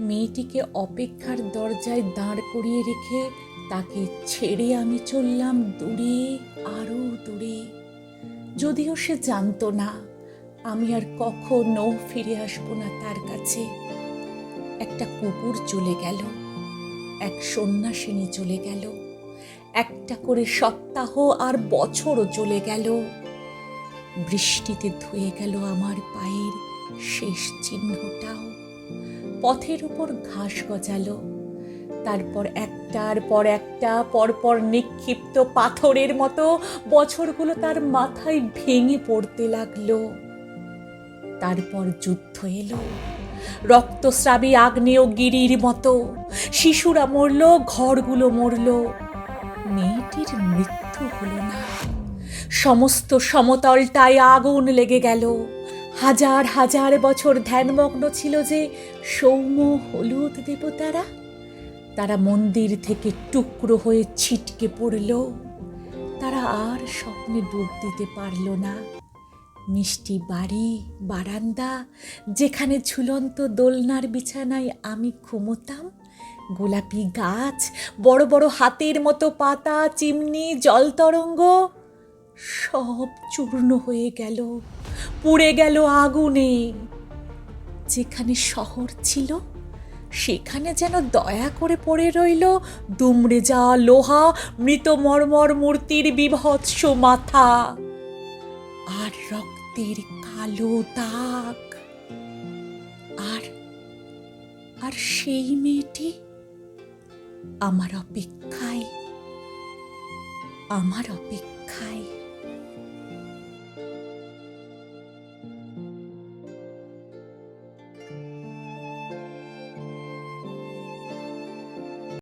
মেয়েটিকে অপেক্ষার দরজায় দাঁড় করিয়ে রেখে তাকে ছেড়ে আমি চললাম দূরে, আরও দূরে। যদিও সে জানতো না, আমি আর কখনো ফিরে আসব না তার কাছে। একটা কুকুর চলে গেল, এক সন্ন্যাসিনী চলে গেল, একটা করে সপ্তাহ আর বছরও চলে গেল। বৃষ্টিতে ধুয়ে গেল আমার পায়ের শেষ চিহ্নটাও। পথের উপর ঘাস গজালো। তারপর একটার পর একটা, পরপর নিক্ষিপ্ত পাথরের মতো বছরগুলো তার মাথায় ভেঙে পড়তে লাগল। তারপর যুদ্ধ এলো। রক্তস্রাবী আগ্নেয়গিরির মতো শিশুরা মরল, ঘরগুলো মরল। মেয়েটির মৃত্যু হলো না। সমস্ত সমতলটায় আগুন লেগে গেল। হাজার হাজার বছর ধ্যানমগ্ন ছিল যে সৌম্য হলুদ দেবতারা। তারা মন্দির থেকে টুকরো হয়ে ছিটকে পড়ল। তারা আর স্বপ্নে ডুব দিতে পারল না। মিষ্টি বাড়ি, বারান্দা, যেখানে ঝুলন্ত দোলনার বিছানায় আমি ঘুমোতাম। গোলাপি গাছ, বড় বড় হাতের মতো পাতা, চিমনি, জলতরঙ্গ সব চূর্ণ হয়ে গেল, পুড়ে গেল আগুনে। যেখানে শহর ছিল, সেখানে যেন দয়া করে পড়ে রইল দুমড়ে যাওয়া লোহা, মৃত মর্মর মূর্তির বিভৎস মাথা আর রক্তের কালো দাগ। আর আর সেই মেয়েটি আমার অপেক্ষায় আমার অপেক্ষায়।